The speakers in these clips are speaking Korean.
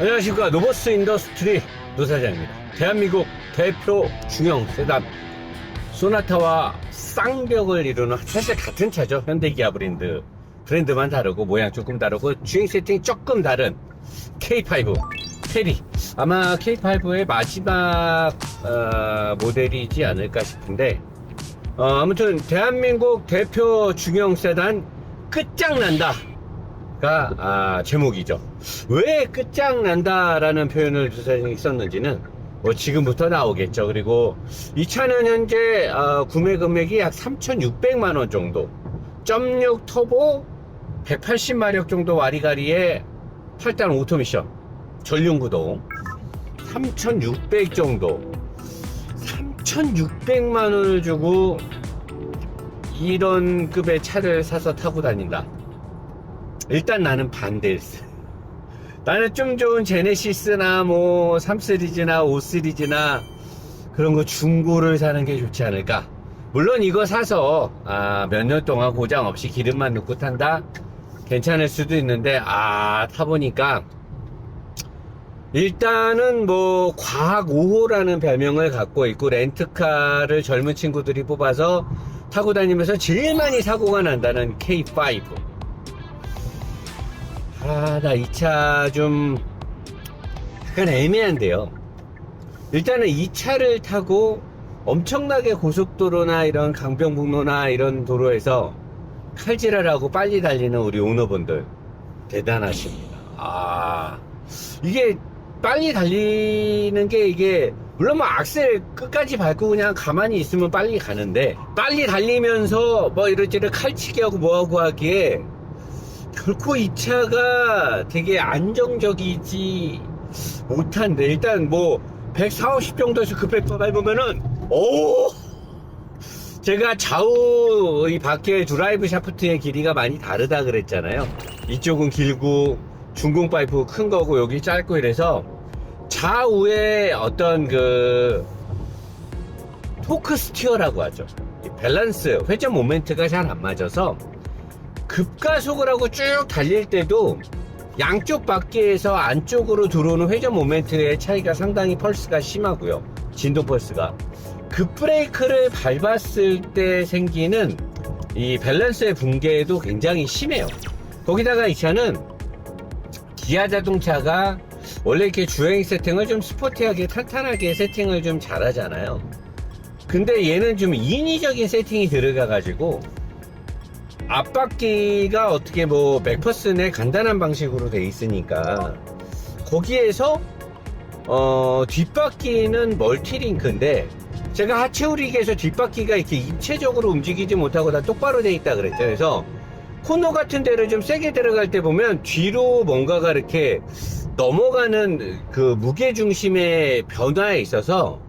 안녕하십니까. 노버스 인더스트리 노사장입니다. 대한민국 대표 중형 세단 소나타와 쌍벽을 이루는 사실 같은 차죠. 현대기아 브랜드. 브랜드만 다르고 모양 조금 다르고 주행 세팅 조금 다른 K5 캐리. 아마 K5의 마지막 어, 모델이지 않을까 싶은데 어, 아무튼 대한민국 대표 중형 세단 끝장난다 가 아, 제목이죠. 왜 끝장난다라는 표현을 조사장이 썼는지는 뭐 지금부터 나오겠죠. 그리고 이 차는 현재 어, 구매 금액이 약 3,600만 원 정도. 0.6 터보 180마력 정도 와리가리의 8단 오토미션 전륜구동 3,600 정도. 3,600만 원을 주고 이런 급의 차를 사서 타고 다닌다. 일단 나는 반대일세. 나는 좀 좋은 제네시스나 뭐 3시리즈나 5시리즈나 그런 거 중고를 사는 게 좋지 않을까. 물론 이거 사서 아, 몇 년 동안 고장 없이 기름만 넣고 탄다? 괜찮을 수도 있는데 아 타보니까 일단은 뭐 과학 5호라는 별명을 갖고 있고 렌트카를 젊은 친구들이 뽑아서 타고 다니면서 제일 많이 사고가 난다는 K5 아, 나 이 차 좀 약간 애매한데요. 일단은 이 차를 타고 엄청나게 고속도로나 이런 강변북로나 이런 도로에서 칼질하라고 빨리 달리는 우리 오너분들 대단하십니다. 아, 이게 빨리 달리는 게 이게 물론 뭐 악셀 끝까지 밟고 그냥 가만히 있으면 빨리 가는데 빨리 달리면서 뭐 이런저런 칼치기 하고 뭐하고 하기에 결코 이 차가 되게 안정적이지 못한데 일단 뭐 140, 50 정도에서 급백 밟으면은 오 제가 좌우 이 밖에 드라이브 샤프트의 길이가 많이 다르다 그랬잖아요. 이쪽은 길고 중공 파이프 큰 거고 여기 짧고 이래서 좌우에 어떤 그 토크 스티어라고 하죠. 이 밸런스 회전 모멘트가 잘 안 맞아서 급가속을 하고 쭉 달릴 때도 양쪽 바퀴에서 안쪽으로 들어오는 회전 모멘트의 차이가 상당히 펄스가 심하고요. 진동 펄스가. 급브레이크를 밟았을 때 생기는 이 밸런스의 붕괴도 굉장히 심해요. 거기다가 이 차는 기아 자동차가 원래 이렇게 주행 세팅을 좀 스포티하게 탄탄하게 세팅을 좀 잘하잖아요. 근데 얘는 좀 인위적인 세팅이 들어가 가지고 앞바퀴가 어떻게 뭐 맥퍼슨의 간단한 방식으로 돼 있으니까 거기에서 어 뒷바퀴는 멀티링크인데 제가 하체 우릭에서 뒷바퀴가 이렇게 입체적으로 움직이지 못하고 다 똑바로 돼 있다 그랬죠. 그래서 코너 같은 데를 좀 세게 들어갈 때 보면 뒤로 뭔가가 이렇게 넘어가는 그 무게 중심의 변화에 있어서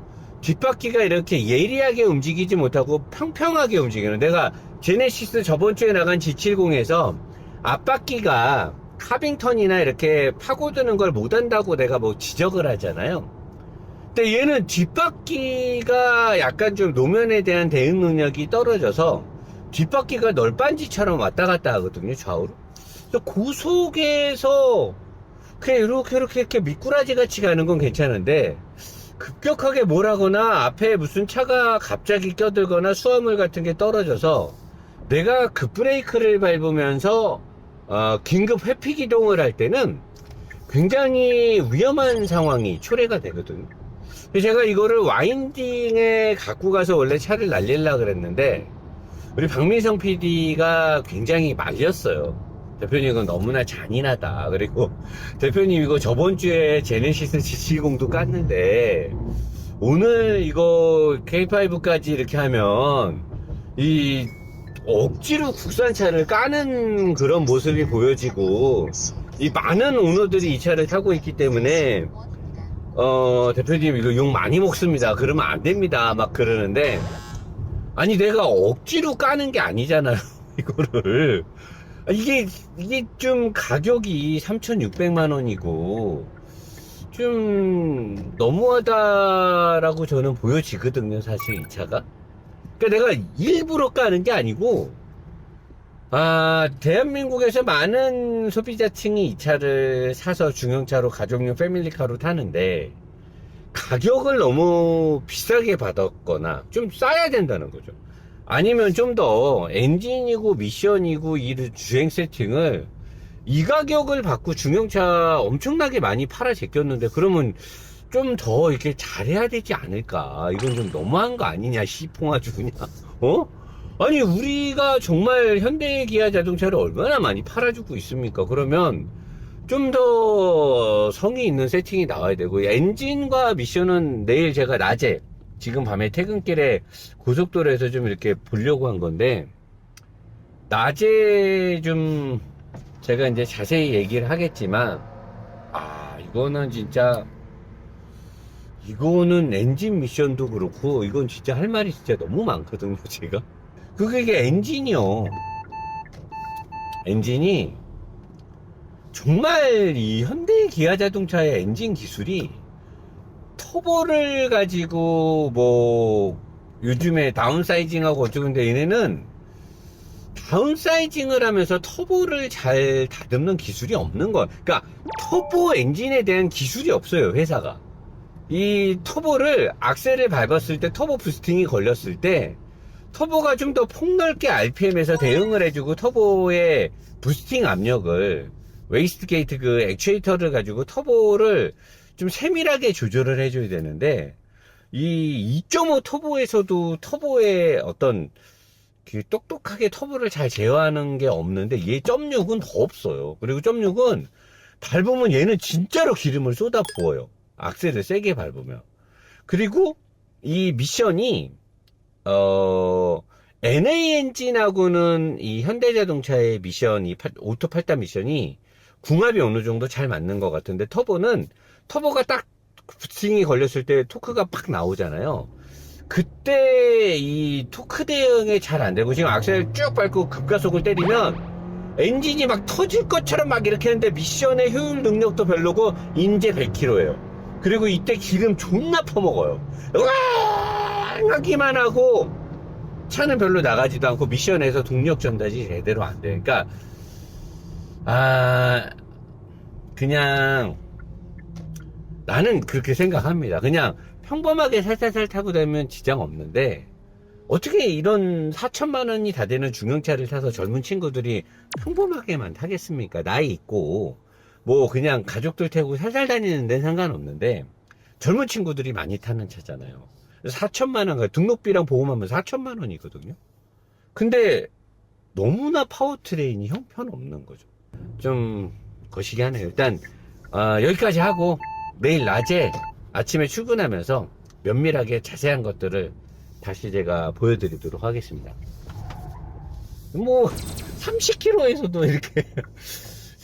뒷바퀴가 이렇게 예리하게 움직이지 못하고 평평하게 움직이는 내가 제네시스 저번 주에 나간 G70에서 앞바퀴가 카빙턴이나 이렇게 파고드는 걸 못한다고 내가 뭐 지적을 하잖아요. 근데 얘는 뒷바퀴가 약간 좀 노면에 대한 대응 능력이 떨어져서 뒷바퀴가 널빤지처럼 왔다 갔다 하거든요, 좌우로. 고속에서 그냥 이렇게 이렇게 이렇게 미꾸라지 같이 가는 건 괜찮은데 급격하게 몰하거나 앞에 무슨 차가 갑자기 껴들거나 수화물 같은 게 떨어져서 내가 급브레이크를 밟으면서 어, 긴급 회피 기동을 할 때는 굉장히 위험한 상황이 초래가. 그래서 제가 이거를 와인딩에 갖고 가서 원래 차를 날리려고 그랬는데 우리 박민성 PD가 굉장히 말렸어요. 대표님 이건 너무나 잔인하다. 그리고 대표님 이거 저번 주에 제네시스 G70도 깠는데 오늘 이거 K5까지 이렇게 하면 이 억지로 국산차를 까는 그런 모습이 보여지고 이 많은 오너들이 이 차를 타고 있기 때문에 어 대표님 이거 욕 많이 먹습니다. 그러면 안 됩니다. 막 그러는데 아니 내가 억지로 까는 게 아니잖아요. 이거를 아, 이게 이게 좀 가격이 3,600만 원이고 좀 너무하다라고 저는 보여지거든요. 사실 이 차가. 그러니까 내가 일부러 까는 게 아니고 아, 대한민국에서 많은 소비자층이 이 차를 사서 중형차로 가족용 패밀리카로 타는데 가격을 너무 비싸게 받았거나 좀 싸야 된다는 거죠. 아니면 좀 더 엔진이고 미션이고 이 주행 세팅을 이 가격을 받고 중형차 엄청나게 많이 팔아 제꼈는데 그러면 좀 더 이렇게 잘해야 되지 않을까. 이건 좀 너무한 거 아니냐, 시풍아주 그냥. 어? 아니, 우리가 정말 현대 기아 자동차를 얼마나 많이 팔아주고 있습니까? 그러면 좀 더 성의 있는 세팅이 나와야 되고, 엔진과 미션은 내일 제가 낮에, 지금 밤에 퇴근길에 고속도로에서 좀 이렇게 보려고 한 건데, 낮에 좀 제가 이제 자세히 얘기를 하겠지만, 아, 이거는 진짜, 이거는 엔진 미션도 그렇고, 이건 진짜 할 말이 진짜 너무 많거든요, 제가. 그게 이게 엔진이요. 엔진이, 정말 이 현대 기아 자동차의 엔진 기술이 터보를 가지고 뭐 요즘에 다운사이징하고 어쩌는데 얘네는 다운사이징을 하면서 터보를 잘 다듬는 기술이 없는 거. 그러니까 터보 엔진에 대한 기술이 없어요, 회사가. 이 터보를 악셀을 밟았을 때 터보 부스팅이 걸렸을 때 터보가 좀 더 폭넓게 RPM에서 대응을 해주고 터보의 부스팅 압력을 웨이스트 게이트 그 액추에이터를 가지고 터보를 좀 세밀하게 조절을 해줘야 되는데 이 2.5 터보에서도 터보의 어떤 그 똑똑하게 터보를 잘 제어하는 게 없는데 얘 .6은 더 없어요. 그리고 .6은 밟으면 얘는 진짜로 기름을 쏟아 부어요. 악셀을 세게 밟으면. 그리고 이 미션이 어 NA 엔진하고는 이 현대자동차의 미션, 이 팔- 오토 8단 미션이 궁합이 어느 정도 잘 맞는 것 같은데 터보는 터보가 딱 부팅이 걸렸을 때 토크가 팍 나오잖아요. 그때 이 토크 대응이 잘 안 되고 지금 악셀 쭉 밟고 급가속을 때리면 엔진이 막 터질 것처럼 막 이렇게 하는데 미션의 효율 능력도 별로고 인제 100km예요. 그리고 이때 기름 존나 퍼먹어요. 으아! 하기만 하고 차는 별로 나가지도 않고 미션에서 동력 전달이 제대로 안 돼. 그러니까 아 그냥 나는 그렇게 생각합니다. 그냥 평범하게 살살살 타고 다니면 지장 없는데 어떻게 이런 4천만 원이 다 되는 중형차를 타서 젊은 친구들이 평범하게만 타겠습니까? 나이 있고 뭐 그냥 가족들 태우고 살살 다니는 데는 상관없는데 젊은 친구들이 많이 타는 차잖아요. 4천만 원, 등록비랑 보험하면 4천만 원이거든요. 근데 너무나 파워트레인이 형편없는 거죠. 좀 거시기 하네요. 일단 어, 여기까지 하고 내일 낮에 아침에 출근하면서 면밀하게 자세한 것들을 다시 제가 보여드리도록 하겠습니다. 뭐 30km에서도 이렇게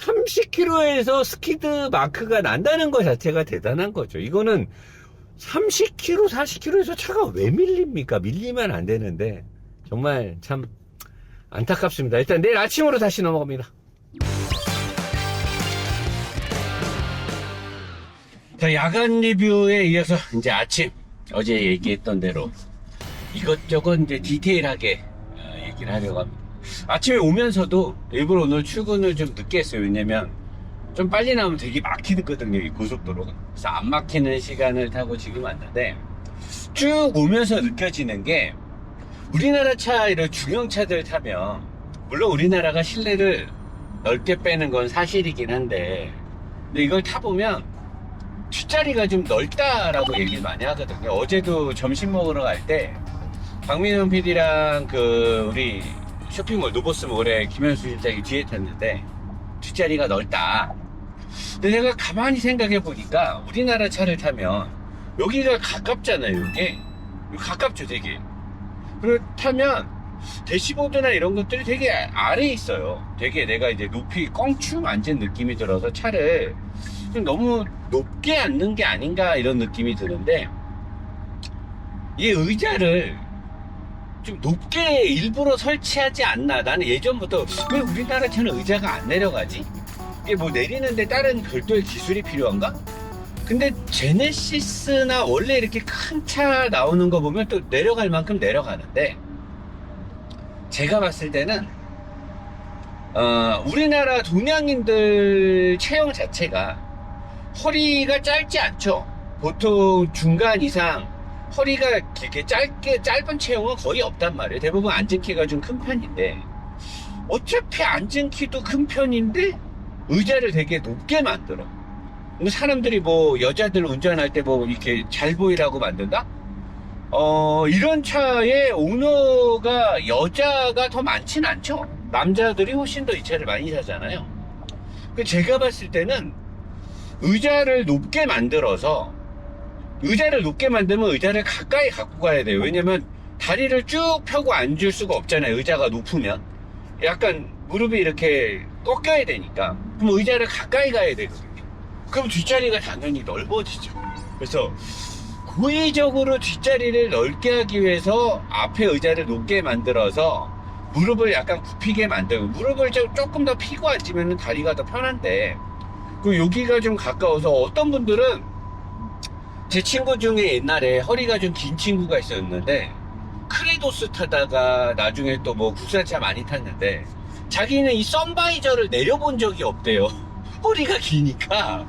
30km에서 스키드 마크가 난다는 것 자체가 대단한 거죠. 이거는 30km, 40km에서 차가 왜 밀립니까? 밀리면 안 되는데 정말 참 안타깝습니다. 일단 내일 아침으로 다시 넘어갑니다. 자, 야간 리뷰에 이어서 이제 아침 어제 얘기했던 대로 이것저것 이제 디테일하게 어, 얘기를 하려고 합니다. 아침에 오면서도 일부러 오늘 출근을 좀 늦게 했어요. 왜냐면 좀 빨리 나오면 되게 막히거든요. 이 고속도로가. 그래서 안 막히는 시간을 타고 지금 왔는데 쭉 오면서 느껴지는 게 우리나라 차 이런 중형차들 타면 물론 우리나라가 실내를 넓게 빼는 건 사실이긴 한데 근데 이걸 타보면 뒷자리가 좀 넓다라고 얘기를 많이 하거든요. 어제도 점심 먹으러 갈 때 박민훈 PD랑 그 우리 쇼핑몰 노보스몰에 김현수 실장이 뒤에 탔는데 뒷자리가 넓다. 근데 내가 가만히 생각해 보니까 우리나라 차를 타면 여기가 가깝잖아요. 이게 가깝죠, 되게. 그렇다면 대시보드나 이런 것들이 되게 아래에 있어요. 되게 내가 이제 높이 껑충 앉은 느낌이 들어서 차를 좀 너무 높게 앉는 게 아닌가 이런 느낌이 드는데 이 의자를 좀 높게 일부러 설치하지 않나 나는 예전부터 왜 우리나라 차는 의자가 안 내려가지? 이게 뭐 내리는데 다른 별도의 기술이 필요한가? 근데 제네시스나 원래 이렇게 큰 차 나오는 거 보면 또 내려갈 만큼 내려가는데 제가 봤을 때는 어, 우리나라 동양인들 체형 자체가 허리가 짧지 않죠. 보통 중간 이상 허리가 길게 짧게 짧은 체형은 거의 없단 말이에요. 대부분 앉은 키가 좀 큰 편인데 어차피 앉은 키도 큰 편인데 의자를 되게 높게 만들어. 뭐 사람들이 뭐 여자들 운전할 때 뭐 이렇게 잘 보이라고 만든다? 어, 이런 차에 오너가 여자가 더 많진 않죠. 남자들이 훨씬 더 이 차를 많이 사잖아요. 그 제가 봤을 때는 의자를 높게 만들어서 의자를 높게 만들면 의자를 가까이 갖고 가야 돼요. 왜냐면 다리를 쭉 펴고 앉을 수가 없잖아요. 의자가 높으면. 약간 무릎이 이렇게 꺾여야 되니까. 그럼 의자를 가까이 가야 되거든요. 그럼 뒷자리가 당연히 넓어지죠. 그래서 고의적으로 뒷자리를 넓게 하기 위해서 앞에 의자를 높게 만들어서 무릎을 약간 굽히게 만들고 무릎을 좀 조금 더 피고 앉으면 다리가 더 편한데 그 여기가 좀 가까워서 어떤 분들은 제 친구 중에 옛날에 허리가 좀 긴 친구가 있었는데 크레도스 타다가 나중에 또 뭐 국산차 많이 탔는데 자기는 이 썬바이저를 내려본 적이 없대요 허리가 기니까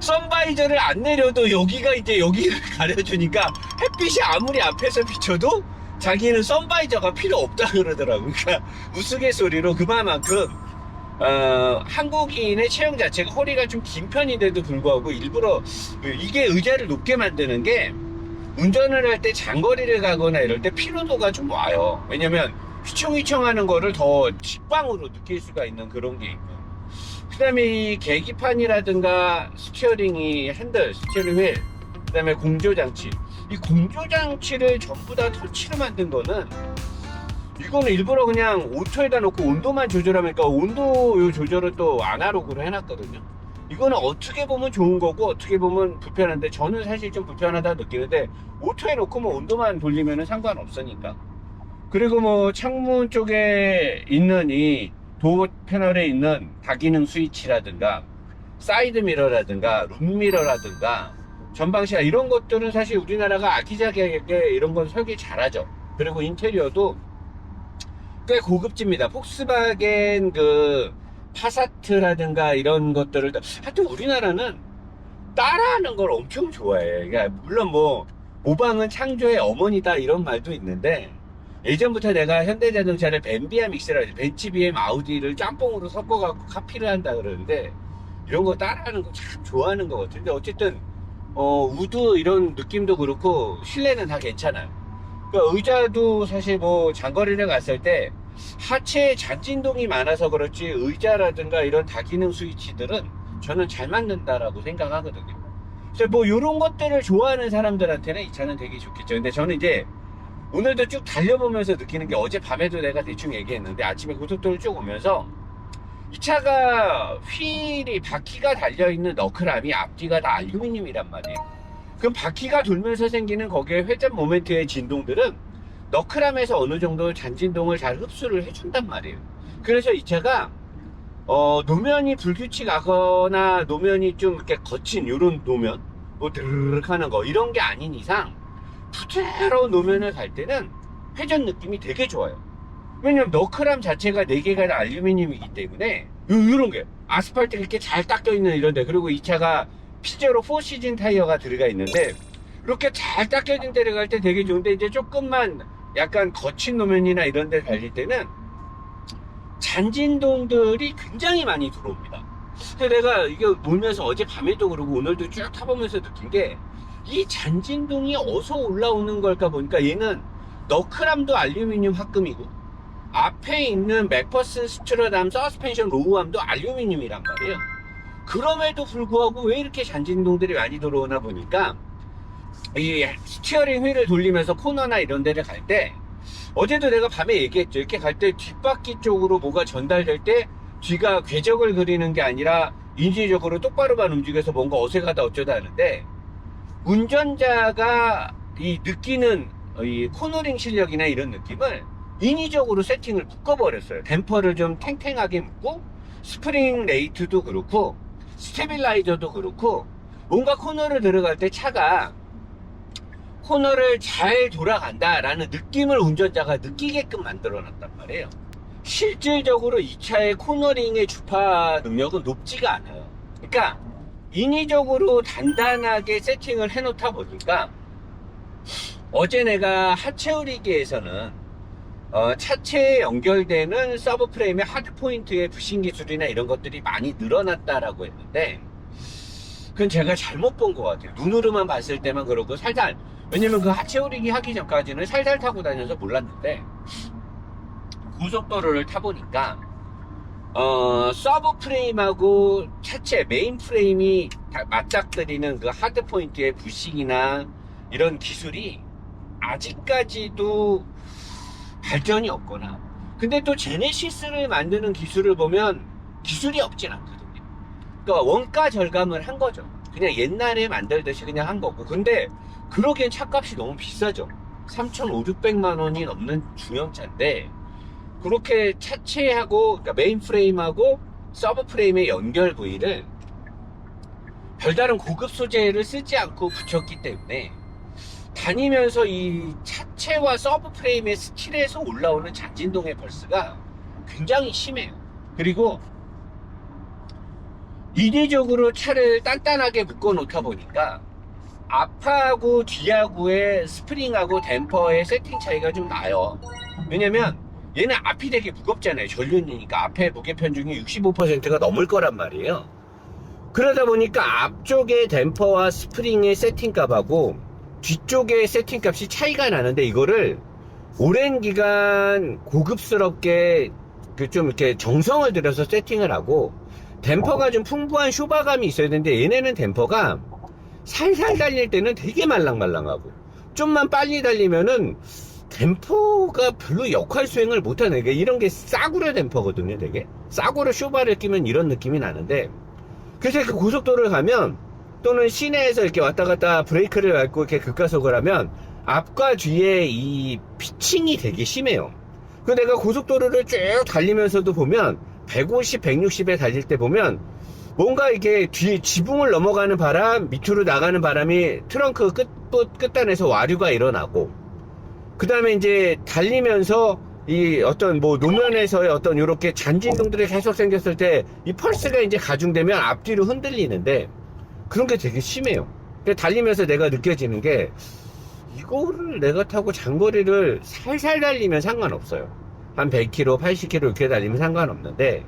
선바이저를 안 내려도 여기가 이제 여기를 가려주니까 햇빛이 아무리 앞에서 비쳐도 자기는 선바이저가 필요 없다 그러더라고요. 그러니까 우스갯소리로 그만큼 어, 한국인의 체형 자체가 허리가 좀 긴 편인데도 불구하고 일부러 이게 의자를 높게 만드는 게 운전을 할 때 장거리를 가거나 이럴 때 피로도가 좀 와요. 왜냐면 휘청휘청 하는 거를 더 직방으로 느낄 수가 있는 그런 게 있고. 그 다음에 이 계기판이라든가 스티어링이 핸들, 스티어링 휠, 그 다음에 공조장치. 이 공조장치를 전부 다 터치로 만든 거는 이거는 일부러 그냥 오토에다 놓고 온도만 조절하니까 온도 요 조절을 또 아날로그로 해놨거든요. 이거는 어떻게 보면 좋은 거고 어떻게 보면 불편한데 저는 사실 좀 불편하다 느끼는데 오토에 놓고 뭐 온도만 돌리면 상관없으니까. 그리고 뭐 창문 쪽에 있는 이 도어 패널에 있는 다기능 스위치라든가 사이드 미러라든가 룸 미러라든가 전방시야 이런 것들은 사실 우리나라가 아기자기하게 이런 건 설계 잘하죠. 그리고 인테리어도 꽤 고급집니다. 폭스바겐 그 파사트라든가 이런 것들을 하여튼 우리나라는 따라하는 걸 엄청 좋아해. 그러니까 물론 뭐 모방은 창조의 어머니다 이런 말도 있는데 예전부터 내가 현대자동차를 벤비아 믹스라 벤치 BM 아우디를 짬뽕으로 섞어갖고 카피를 한다 그러는데 이런 거 따라하는 거 참 좋아하는 것 같은데 어쨌든 어 우드 이런 느낌도 그렇고 실내는 다 괜찮아요. 그러니까 의자도 사실 뭐 장거리를 갔을 때 하체에 잔진동이 많아서 그렇지 의자라든가 이런 다기능 스위치들은 저는 잘 맞는다라고 생각하거든요. 그래서 뭐 이런 것들을 좋아하는 사람들한테는 이 차는 되게 좋겠죠. 근데 저는 이제 오늘도 쭉 달려보면서 느끼는 게 어제 밤에도 내가 대충 얘기했는데 아침에 고속도로 쭉 오면서 이 차가 휠이 바퀴가 달려있는 너클함이 앞뒤가 다 알루미늄이란 말이에요. 그럼 바퀴가 돌면서 생기는 거기에 회전 모멘트의 진동들은 너클함에서 어느 정도 잔진동을 잘 흡수를 해준단 말이에요. 그래서 이 차가 어, 노면이 불규칙하거나 노면이 좀 이렇게 거친 이런 노면, 뭐 드르륵 하는 거 이런 게 아닌 이상 부드러운 노면을 갈 때는 회전 느낌이 되게 좋아요. 왜냐면 너클함 자체가 4개가 다 알루미늄이기 때문에 요, 요런 게 아스팔트 이렇게 잘 닦여 있는 이런데 그리고 이 차가 피제로 4시즌 타이어가 들어가 있는데 이렇게 잘 닦여진 데를 갈 때 되게 좋은데 이제 조금만 약간 거친 노면이나 이런 데 달릴 때는 잔진동들이 굉장히 많이 들어옵니다. 그래서 내가 이게 몰면서 어제 밤에도 그러고 오늘도 쭉 타보면서 느낀 게 이 잔진동이 어디서 올라오는 걸까 보니까 얘는 너클함도 알루미늄 합금이고 앞에 있는 맥퍼슨 스트러담 서스펜션 로우암도 알루미늄이란 말이에요. 그럼에도 불구하고 왜 이렇게 잔진동들이 많이 들어오나 보니까 이 스티어링 휠을 돌리면서 코너나 이런 데를 갈 때 어제도 내가 밤에 얘기했죠. 이렇게 갈 때 뒷바퀴 쪽으로 뭐가 전달될 때 뒤가 궤적을 그리는 게 아니라 인지적으로 똑바로만 움직여서 뭔가 어색하다 어쩌다 하는데 운전자가 이 느끼는 이 코너링 실력이나 이런 느낌을 인위적으로 세팅을 묶어버렸어요. 댐퍼를 좀 탱탱하게 묶고 스프링 레이트도 그렇고 스테빌라이저도 그렇고 뭔가 코너를 들어갈 때 차가 코너를 잘 돌아간다라는 느낌을 운전자가 느끼게끔 만들어 놨단 말이에요. 실질적으로 이 차의 코너링의 주파 능력은 높지가 않아요. 그러니까 인위적으로 단단하게 세팅을 해놓다 보니까 어제 내가 하체 우리기에서는 어, 차체에 연결되는 서브 프레임의 하드 포인트의 부신 기술이나 이런 것들이 많이 늘어났다라고 했는데 그건 제가 잘못 본 것 같아요. 눈으로만 봤을 때만 그러고 살살 왜냐면 그 하체 오리기 하기 전까지는 살살 타고 다녀서 몰랐는데 고속도로를 타보니까 어 서브 프레임하고 차체 메인 프레임이 다 맞닥뜨리는 그 하드 포인트의 부식이나 이런 기술이 아직까지도 발전이 없거나. 근데 또 제네시스를 만드는 기술을 보면 기술이 없진 않거든요. 그러니까 원가 절감을 한 거죠. 그냥 옛날에 만들듯이 그냥 한 거고. 근데 그러기엔 차값이 너무 비싸죠. 3,500만 원이 넘는 중형차인데 그렇게 차체하고 그러니까 메인 프레임하고 서브 프레임의 연결 부위를 별다른 고급 소재를 쓰지 않고 붙였기 때문에 다니면서 이 차체와 서브 프레임의 스킬에서 올라오는 잔진동의 펄스가 굉장히 심해요. 그리고 인위적으로 차를 단단하게 묶어 놓다 보니까 앞하고 뒤하고의 스프링하고 댐퍼의 세팅 차이가 좀 나요. 왜냐면 얘는 앞이 되게 무겁잖아요. 전륜이니까 앞에 무게 편중이 65%가 넘을 거란 말이에요. 그러다 보니까 앞쪽의 댐퍼와 스프링의 세팅값하고 뒤쪽의 세팅값이 차이가 나는데 이거를 오랜 기간 고급스럽게 그 좀 이렇게 정성을 들여서 세팅을 하고 댐퍼가 좀 풍부한 쇼바감이 있어야 되는데 얘네는 댐퍼가 살살 달릴 때는 되게 말랑말랑하고 좀만 빨리 달리면은 댐퍼가 별로 역할 수행을 못하는 게 이런 게 싸구려 댐퍼거든요 되게. 싸구려 쇼바를 끼면 이런 느낌이 나는데 그래서 그 고속도로를 가면 또는 시내에서 이렇게 왔다 갔다 브레이크를 밟고 이렇게 급가속을 하면 앞과 뒤에 이 피칭이 되게 심해요. 그 내가 고속도로를 쭉 달리면서도 보면 150, 160에 달릴 때 보면 뭔가 이렇게 뒤 지붕을 넘어가는 바람, 밑으로 나가는 바람이 트렁크 끝, 끝단에서 와류가 일어나고 그 다음에 이제 달리면서 이 어떤 뭐 노면에서의 어떤 이렇게 잔진동들이 계속 생겼을 때 이 펄스가 이제 가중되면 앞뒤로 흔들리는데 그런 게 되게 심해요. 달리면서 내가 느껴지는 게 이거를 내가 타고 장거리를 살살 달리면 상관없어요. 한 100km, 80km 이렇게 달리면 상관없는데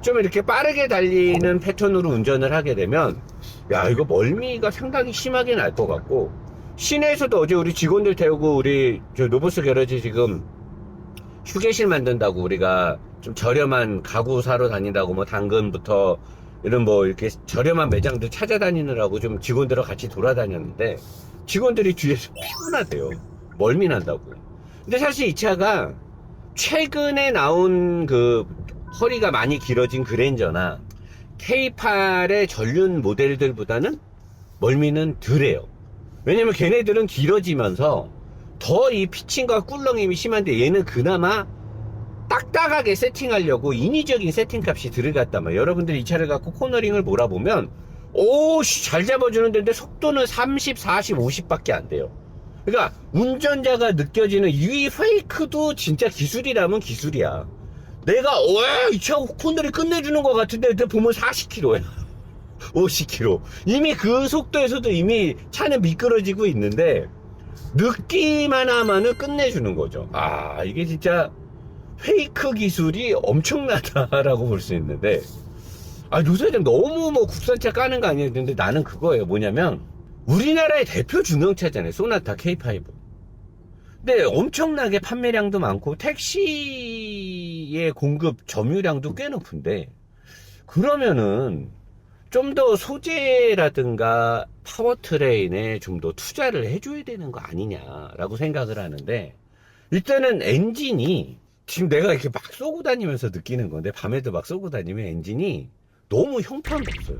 좀 이렇게 빠르게 달리는 패턴으로 운전을 하게 되면 야 이거 멀미가 상당히 심하게 날 것 같고 시내에서도 어제 우리 직원들 태우고 우리 저 노보스 게러지 지금 휴게실 만든다고 우리가 좀 저렴한 가구 사러 다닌다고 뭐 당근부터 이런 뭐 이렇게 저렴한 매장들 찾아다니느라고 좀 직원들과 같이 돌아다녔는데 직원들이 뒤에서 피곤하대요. 멀미 난다고. 근데 사실 이 차가 최근에 나온 그 허리가 많이 길어진 그랜저나 K8의 전륜 모델들보다는 멀미는 덜해요. 왜냐면 걔네들은 길어지면서 더 이 피칭과 꿀렁임이 심한데 얘는 그나마 딱딱하게 세팅하려고 인위적인 세팅 값이 들어갔단 말이에요. 여러분들이 이 차를 갖고 코너링을 몰아보면 오씨 잘 잡아주는 데인데 속도는 30, 40, 50밖에 안 돼요. 그러니까 운전자가 느껴지는 이 페이크도 진짜 기술이라면 기술이야. 내가 와이차 코너링 끝내주는 것 같은데 보면 40km야. 50km. 이미 그 속도에서도 이미 차는 미끄러지고 있는데 느낌 하나만은 끝내주는 거죠. 아 이게 진짜 페이크 기술이 엄청나다라고 볼 수 있는데 아 요새 좀 너무 뭐 국산차 까는 거 아니었는데 나는 그거예요. 뭐냐면 우리나라의 대표 중형차잖아요. 소나타 K5 근데 엄청나게 판매량도 많고 택시의 공급 점유량도 꽤 높은데 그러면은 좀 더 소재라든가 파워트레인에 좀 더 투자를 해줘야 되는 거 아니냐라고 생각을 하는데 일단은 엔진이 지금 내가 이렇게 막 쏘고 다니면서 느끼는 건데 밤에도 막 쏘고 다니면 엔진이 너무 형편없어요.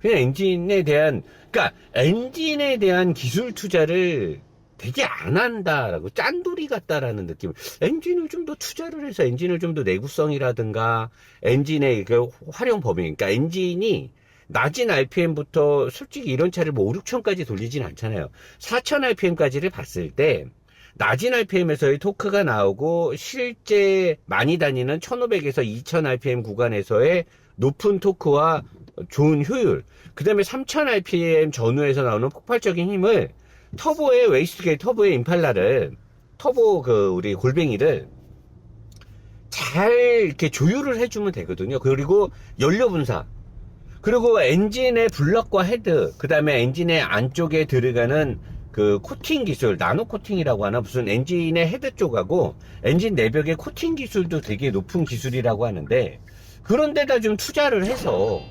그냥 엔진에 대한 그러니까 엔진에 대한 기술 투자를 되게 안 한다라고 짠돌이 같다라는 느낌. 엔진을 좀 더 투자를 해서 엔진을 좀 더 내구성이라든가 엔진의 그 활용 범위, 그러니까 엔진이 낮은 RPM부터 솔직히 이런 차를 뭐 5, 6천까지 돌리진 않잖아요. 4천 RPM까지를 봤을 때 낮은 RPM에서의 토크가 나오고 실제 많이 다니는 1500에서 2000 RPM 구간에서의 높은 토크와 좋은 효율, 그 다음에 3000 RPM 전후에서 나오는 폭발적인 힘을 터보의 웨이스트게이트, 터보의 임팔라를, 터보 그 우리 골뱅이를 잘 이렇게 조율을 해주면 되거든요. 그리고 연료 분사, 그리고 엔진의 블럭과 헤드, 그 다음에 엔진의 안쪽에 들어가는 그 코팅 기술, 나노 코팅이라고 하나 무슨 엔진의 헤드 쪽하고 엔진 내벽의 코팅 기술도 되게 높은 기술이라고 하는데 그런 데다 좀 투자를 해서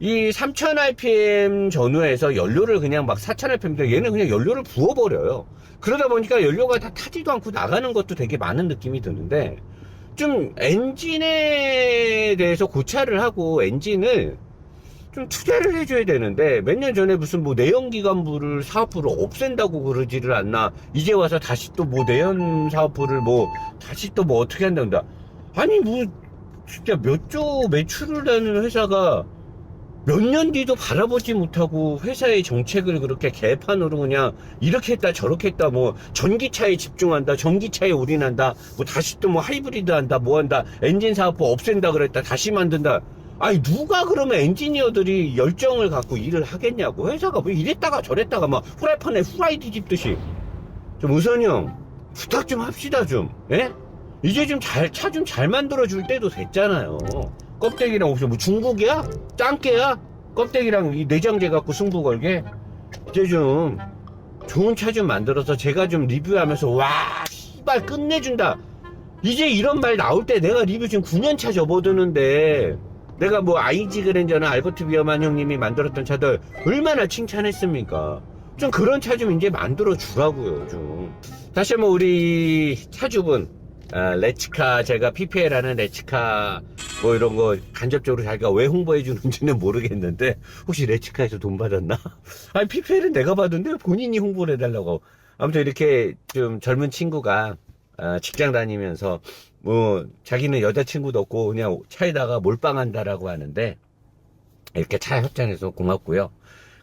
이 3000 rpm 전후에서 연료를 그냥 막 4000 rpm 데 얘는 그냥 연료를 부어버려요. 그러다 보니까 연료가 다 타지도 않고 나가는 것도 되게 많은 느낌이 드는데 좀 엔진에 대해서 고찰을 하고 엔진을 좀 투자를 해줘야 되는데 몇 년 전에 무슨 뭐 내연기관부를 사업부를 없앤다고 그러지를 않나. 이제 와서 다시 또 뭐 내연 사업부를 뭐 다시 또 뭐 어떻게 한다는다 아니 뭐 진짜 몇 조 매출을 내는 회사가 몇 년 뒤도 바라보지 못하고 회사의 정책을 그렇게 개판으로 그냥 이렇게 했다 저렇게 했다 뭐 전기차에 집중한다 전기차에 올인한다 뭐 다시 또 뭐 하이브리드 한다 뭐 한다 엔진 사업부 없앤다 그랬다 다시 만든다 아니 누가 그러면 엔지니어들이 열정을 갖고 일을 하겠냐고 회사가 뭐 이랬다가 저랬다가 막 후라이팬에 후라이 뒤집듯이 좀 우선이 형 부탁 좀 합시다 좀 예? 이제 좀 잘 차 좀 잘 만들어 줄 때도 됐잖아요 껍데기랑 혹시 뭐 중국이야? 짱깨야? 껍데기랑 이 내장재 갖고 승부 걸게 이제 좀 좋은 차 좀 만들어서 제가 좀 리뷰하면서 와 씨발 끝내준다 이제 이런 말 나올 때 내가 리뷰 지금 9년차 접어드는데 내가 뭐 IG 그랜저나 알버트 비어만 형님이 만들었던 차들 얼마나 칭찬했습니까? 좀 그런 차 좀 이제 만들어 주라고요 좀. 다시 한번 우리 차주분 아, 레츠카 제가 PPL하는 레츠카 뭐 이런 거 간접적으로 자기가 왜 홍보해 주는지는 모르겠는데 혹시 레츠카에서 돈 받았나? 아니 PPL은 내가 받은데 본인이 홍보를 해달라고 아무튼 이렇게 좀 젊은 친구가 아, 직장 다니면서 뭐 자기는 여자친구도 없고 그냥 차에다가 몰빵한다라고 하는데 이렇게 차 협찬해서 고맙고요.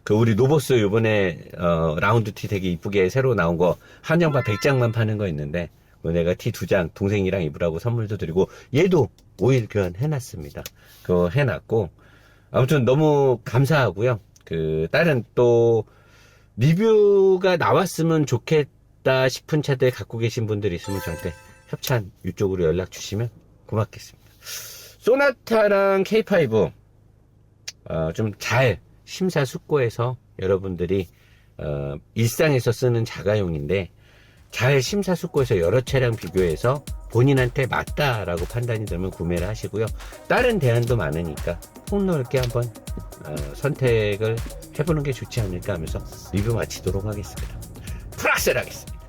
그 우리 노보스 이번에 어, 라운드 티 되게 이쁘게 새로 나온 거 한정판 100장만 파는 거 있는데 뭐 내가 티 두 장 동생이랑 입으라고 선물도 드리고 얘도 오일 교환 해 놨습니다. 그거 해 놨고 아무튼 너무 감사하고요. 그 다른 또 리뷰가 나왔으면 좋겠다 싶은 차들 갖고 계신 분들 있으면 저한테 협찬 이쪽으로 연락 주시면 고맙겠습니다. 소나타랑 K5 어, 좀 잘 심사숙고해서 여러분들이 어, 일상에서 쓰는 자가용인데 잘 심사숙고해서 여러 차량 비교해서 본인한테 맞다라고 판단이 되면 구매를 하시고요. 다른 대안도 많으니까 폭넓게 한번 어, 선택을 해보는 게 좋지 않을까 하면서 리뷰 마치도록 하겠습니다. 프락셀 하겠습니다.